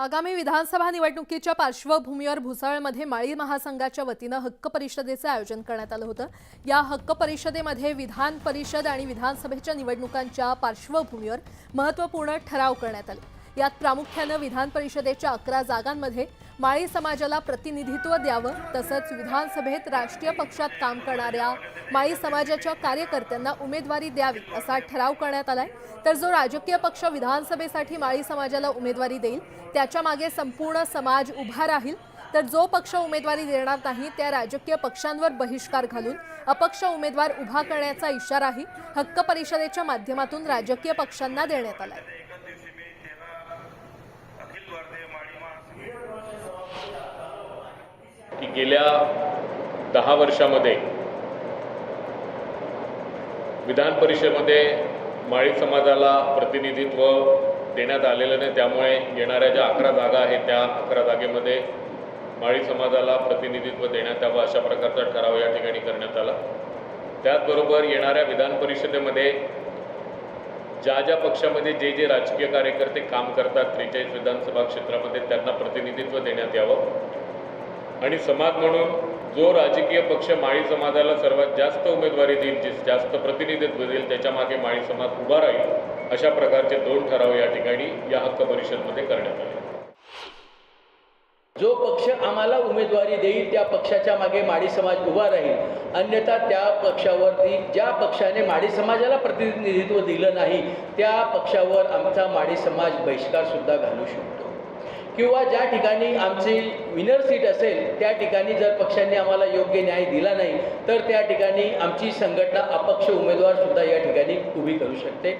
आगामी विधानसभा निवडणुकीच्या पार्श्वभूमीवर भुसाळमध्ये माळी महासंघाच्या वतीनं हक्क परिषदेचं आयोजन करण्यात आलं होतं. या हक्क परिषदेमध्ये विधान परिषद आणि विधानसभेच्या निवडणुकांच्या पार्श्वभूमीवर महत्त्वपूर्ण ठराव करण्यात आले. यात प्रामुख्यानं विधान परिषदेच्या अकरा जागांमध्ये माळी समाजाला प्रतिनिधित्व द्यावं तसंच विधानसभेत राष्ट्रीय पक्षात काम करणाऱ्या माळी समाजाच्या कार्यकर्त्यांना उमेदवारी द्यावी असा ठराव करण्यात आलाय. तर जो राजकीय पक्ष विधानसभेसाठी माळी समाजाला उमेदवारी देईल त्याच्यामागे संपूर्ण समाज उभा राहील. तर जो पक्ष उमेदवारी देणार नाही त्या राजकीय पक्षांवर बहिष्कार घालून अपक्ष उमेदवार उभा करण्याचा इशाराही हक्क परिषदेच्या माध्यमातून राजकीय पक्षांना देण्यात आलाय. गेल्या दहा वर्षामध्ये विधान परिषदेमध्ये माळी समाजाला प्रतिनिधित्व देण्यात आलेलं नाही. त्यामुळे येणाऱ्या ज्या अकरा जागा आहेत त्या अकरा जागेमध्ये माळी समाजाला प्रतिनिधित्व देण्यात यावं अशा प्रकारचा ठराव या ठिकाणी करण्यात आला. त्याचबरोबर येणाऱ्या विधान परिषदेमध्ये ज्या ज्या पक्षामध्ये जे जे राजकीय कार्यकर्ते काम करतात त्रेचाळीस विधानसभा क्षेत्रामध्ये त्यांना प्रतिनिधित्व देण्यात यावं. आणि समाज म्हणून जो राजकीय पक्ष माळी समाजाला सर्वात जास्त उमेदवारी देईल जे जास्त प्रतिनिधित्व देईल त्याच्यामागे माळी समाज उभा राहील अशा प्रकारचे दोन ठराव या ठिकाणी या हक्क परिषदमध्ये करण्यात आले. जो पक्ष आम्हाला उमेदवारी देईल त्या पक्षाच्या मागे माडी समाज उभा राहील. अन्यथा त्या पक्षावरती ज्या पक्षाने माडी समाजाला प्रतिनिधित्व दिलं नाही त्या पक्षावर आमचा माडी समाज बहिष्कार सुद्धा घालू शकतो. किंवा ज्या ठिकाणी आमची विनर सीट असेल त्या ठिकाणी जर पक्षांनी आम्हाला योग्य न्याय दिला नाही तर त्या ठिकाणी आमची संघटना अपक्ष उमेदवार सुद्धा या ठिकाणी उभी करू शकते.